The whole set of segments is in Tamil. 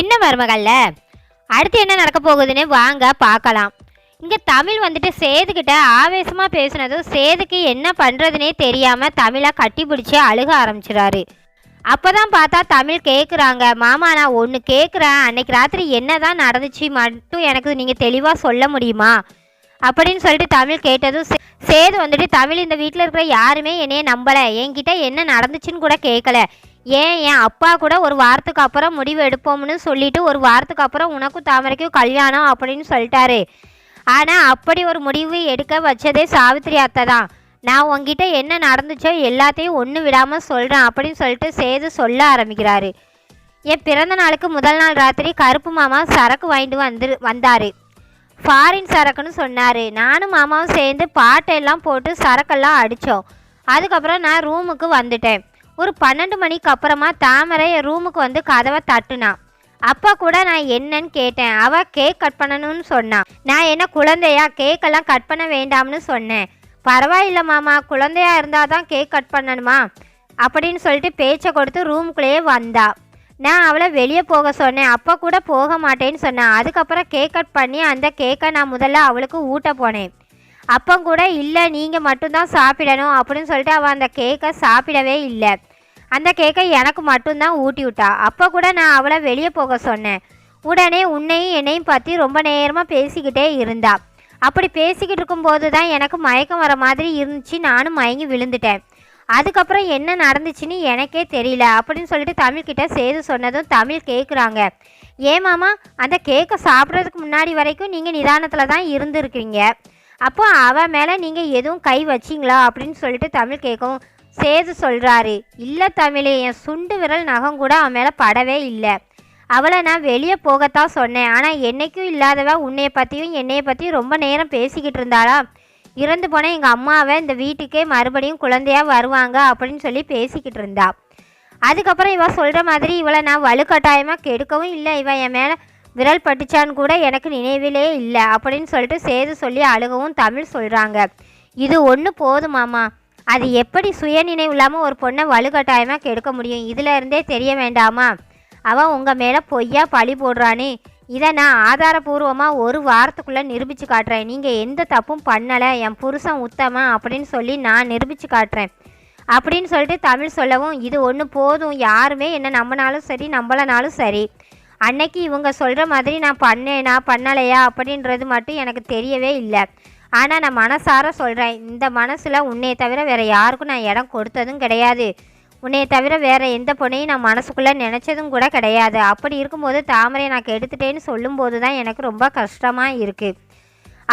சின்ன மருமகள்ல? அடுத்து என்ன நடக்க போகுதுன்னு வாங்க பார்க்கலாம். இங்கே தமிழ் வந்துட்டு சேதுக்கிட்ட ஆவேசமாக பேசுனதும் சேதுக்கு என்ன பண்ணுறதுனே தெரியாமல் தமிழை கட்டி பிடிச்சி அழுக ஆரம்பிச்சிடாரு அப்போ தான் பார்த்தா தமிழ் கேட்குறாங்க மாமா நான் ஒன்று கேட்குறேன் அன்னைக்கு ராத்திரி என்ன தான் நடந்துச்சு மட்டும் எனக்கு நீங்கள் தெளிவாக சொல்ல முடியுமா? அப்படின்னு சொல்லிட்டு தமிழ் கேட்டதும் சேது வந்துட்டு தமிழ் இந்த வீட்டில் இருக்கிற யாருமே என்னைய நம்பலை. என்கிட்ட என்ன நடந்துச்சுன்னு கூட கேட்கல ஏன் என் அப்பா கூட ஒரு வாரத்துக்கு அப்புறம் முடிவு எடுப்போம்னு சொல்லிட்டு ஒரு வாரத்துக்கு அப்புறம் உனக்கும் தாமரைக்கும் கல்யாணம் அப்படின்னு சொல்லிட்டாரு. ஆனால் அப்படி ஒரு முடிவு எடுக்க வச்சதே சாவித்திரி அத்தை தான். நான் உங்ககிட்ட என்ன நடந்துச்சோ எல்லாத்தையும் ஒன்று விடாமல் சொல்கிறேன் அப்படின்னு சொல்லிட்டு சேது சொல்ல ஆரம்பிக்கிறாரு. என் பிறந்த நாளுக்கு முதல் நாள் ராத்திரி கருப்பு மாமா சரக்கு வாங்கிட்டு வந்து வந்தார். ஃபாரின் சரக்குன்னு சொன்னார். நானும் மாமாவும் சேர்ந்து பாட்டெல்லாம் போட்டு சரக்கெல்லாம் அடித்தோம் அதுக்கப்புறம் நான் ரூமுக்கு வந்துட்டேன். ஒரு பன்னெண்டு மணிக்கு அப்புறமா தாமரை ரூமுக்கு வந்து கதவை தட்டுனான். அப்பா கூட நான் என்னன்னு கேட்டேன். அவ கேக் கட் பண்ணணும்னு சொன்னான். நான் என்ன குழந்தையா? கேக்கெல்லாம் கட் பண்ண வேண்டாம்னு சொன்னேன். பரவாயில்ல மாமா குழந்தையா இருந்தால் தான் கேக் கட் பண்ணணுமா? அப்படின்னு சொல்லிட்டு பேச்சை கொடுத்து ரூமுக்குள்ளேயே வந்தா. நான் அவளை வெளியே போக சொன்னேன். அப்போ கூட போக மாட்டேன்னு சொன்னேன். அதுக்கப்புறம் கேக் கட் பண்ணி அந்த கேக்கை நான் முதல்ல அவளுக்கு ஊட்ட போனேன். அப்போ கூட இல்லை நீங்கள் மட்டும்தான் சாப்பிடணும் அப்படின்னு சொல்லிட்டு அவள் அந்த கேக்கை சாப்பிடவே இல்லை. அந்த கேக்கை எனக்கு மட்டும்தான் ஊட்டி விட்டா. அப்போ கூட நான் அவளை வெளியே போக சொன்னேன். உடனே உன்னையும் என்னையும் பற்றி ரொம்ப நேரமாக பேசிக்கிட்டே இருந்தா. அப்படி பேசிக்கிட்டு இருக்கும்போது தான் எனக்கு மயக்கம் வர மாதிரி இருந்துச்சு. நானும் மயங்கி விழுந்துட்டேன். அதுக்கப்புறம் என்ன நடந்துச்சுன்னு எனக்கே தெரியல. அப்படின்னு சொல்லிட்டு தமிழ்கிட்ட சேது சொன்னதும் தமிழ் கேட்குறாங்க ஏமாமா அந்த கேக்கை சாப்பிட்றதுக்கு முன்னாடி வரைக்கும் நீங்கள் நிதானத்தில் தான் இருந்துருக்கீங்க அப்போ அவன் மேலே நீங்கள் எதுவும் கை வச்சிங்களா? அப்படின்னு சொல்லிட்டு தமிழ் கேட்கும் சேது சொல்கிறாரு இல்லை தமிழே என் சுண்டு விரல் நகம் கூட அவன் மேலே படவே இல்லை. அவளை நான் வெளியே போகத்தான் சொன்னேன். ஆனால் என்னைக்கும் இல்லாதவ உன்னைய பற்றியும் என்னைய பற்றியும் ரொம்ப நேரம் பேசிக்கிட்டு இருந்தாளா? இறந்து போன எங்கள் அம்மாவை இந்த வீட்டுக்கே மறுபடியும் குழந்தையாக வருவாங்க அப்படின்னு சொல்லி பேசிக்கிட்டு இருந்தா. அதுக்கப்புறம் இவள் சொல்கிற மாதிரி இவளை நான் வலுக்கட்டாயமாக கெடுக்கவும் இல்லை. இவன் என் மேலே விரல் பட்டுச்சான்னு கூட எனக்கு நினைவிலே இல்லை அப்படின்னு சொல்லிட்டு சேது சொல்லி அழுகவும் தமிழ் சொல்கிறாங்க இது ஒன்று போதுமாமா அது எப்படி சுயநினைவு இல்லாமல் ஒரு பொண்ணை வலுக்கட்டாயமாக கெடுக்க முடியும்? இதில் இருந்தே தெரிய வேண்டாமா? அவன் உங்கள் மேலே பொய்யா பழி போடுறானே. இதை நான் ஆதாரபூர்வமாக ஒரு வாரத்துக்குள்ளே நிரூபித்து காட்டுறேன். நீங்கள் எந்த தப்பும் பண்ணலை. என் புருஷன் உத்தமா அப்படின்னு சொல்லி நான் நிரூபித்து காட்டுறேன். அப்படின்னு சொல்லிட்டு தமிழ் சொல்லவும் இது ஒன்று போதும். யாருமே என்ன நம்பினாலும் சரி நம்பலனாலும் சரி. அன்னைக்கு இவங்க சொல்கிற மாதிரி நான் பண்ணேனா பண்ணலையா அப்படின்றது மட்டும் எனக்கு தெரியவே இல்லை. ஆனால் நான் மனசார சொல்கிறேன் இந்த மனசில் உன்னையை தவிர வேறு யாருக்கும் நான் இடம் கொடுத்ததும் கிடையாது. உன்னையை தவிர வேறு எந்த பொண்ணையும் நான் மனசுக்குள்ளே நினச்சதும் கூட கிடையாது. அப்படி இருக்கும்போது தாமரை நான் கெடுத்துட்டேன்னு சொல்லும்போது தான் எனக்கு ரொம்ப கஷ்டமாக இருக்குது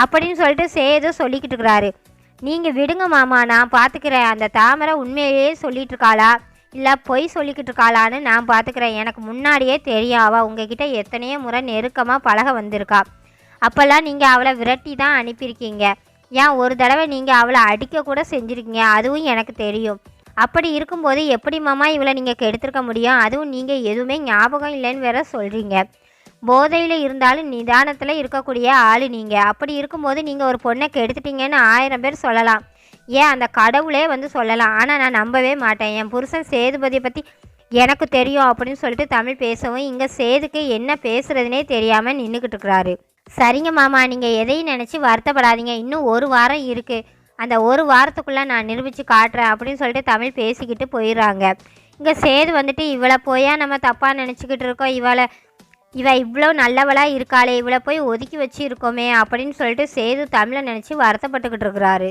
அப்படின்னு சொல்லிட்டு சேது சொல்லிக்கிட்டு இருக்கிறாரு. நீங்கள் விடுங்க மாமா நான் பார்த்துக்கிறேன் அந்த தாமரை உண்மையிலேயே சொல்லிட்டு இருக்காளா? இல்லை பொய் சொல்லிக்கிட்டு இருக்காளான்னு நான் பார்த்துக்கிறேன் எனக்கு முன்னாடியே தெரியும். அவள் உங்ககிட்ட எத்தனையோ முறை நெருக்கமாக பழக வந்திருக்கா. அப்போல்லாம் நீங்கள் அவளை விரட்டி தான் அனுப்பியிருக்கீங்க. ஏன் ஒரு தடவை நீங்கள் அவளை அடிக்க கூட செஞ்சுருக்கீங்க? அதுவும் எனக்கு தெரியும். அப்படி இருக்கும்போது எப்படி மாமா இவளை நீங்கள் கெடுத்துருக்க முடியும்? அதுவும் நீங்கள் எதுவுமே ஞாபகம் இல்லைன்னு வேற சொல்கிறீங்க போதையில் இருந்தாலும் நிதானத்தில் இருக்கக்கூடிய ஆள் நீங்கள் அப்படி இருக்கும்போது நீங்கள் ஒரு பொண்ணை கெடுத்துட்டீங்கன்னு ஆயிரம் பேர் சொல்லலாம். ஏன் அந்த கடவுளே வந்து சொல்லலாம். ஆனால் நான் நம்பவே மாட்டேன். என் புருஷன் சேதுபதியை பற்றி எனக்கு தெரியும் அப்படின்னு சொல்லிட்டு தமிழ் பேசவும் இங்கே சேதுக்கு என்ன பேசுகிறதுனே தெரியாமல் நின்றுக்கிட்டு இருக்கிறாரு. சரிங்க மாமா நீங்கள் எதையும் நினச்சி வருத்தப்படாதீங்க. இன்னும் ஒரு வாரம் இருக்குது அந்த ஒரு வாரத்துக்குள்ளே நான் நிரூபித்து காட்டுறேன் அப்படின்னு சொல்லிட்டு தமிழ் பேசிக்கிட்டு போயிடுறாங்க. இங்கே சேது வந்துட்டு இவளை போயா நம்ம தப்பாக நினச்சிக்கிட்டு இருக்கோம். இவளை இவ இவ்வளோ நல்லவளாக இருக்காளே. இவளை போய் ஒதுக்கி வச்சு இருக்கோமே அப்படின்னு சொல்லிட்டு சேது தமிழை நினச்சி வருத்தப்பட்டுக்கிட்டு இருக்கிறாரு.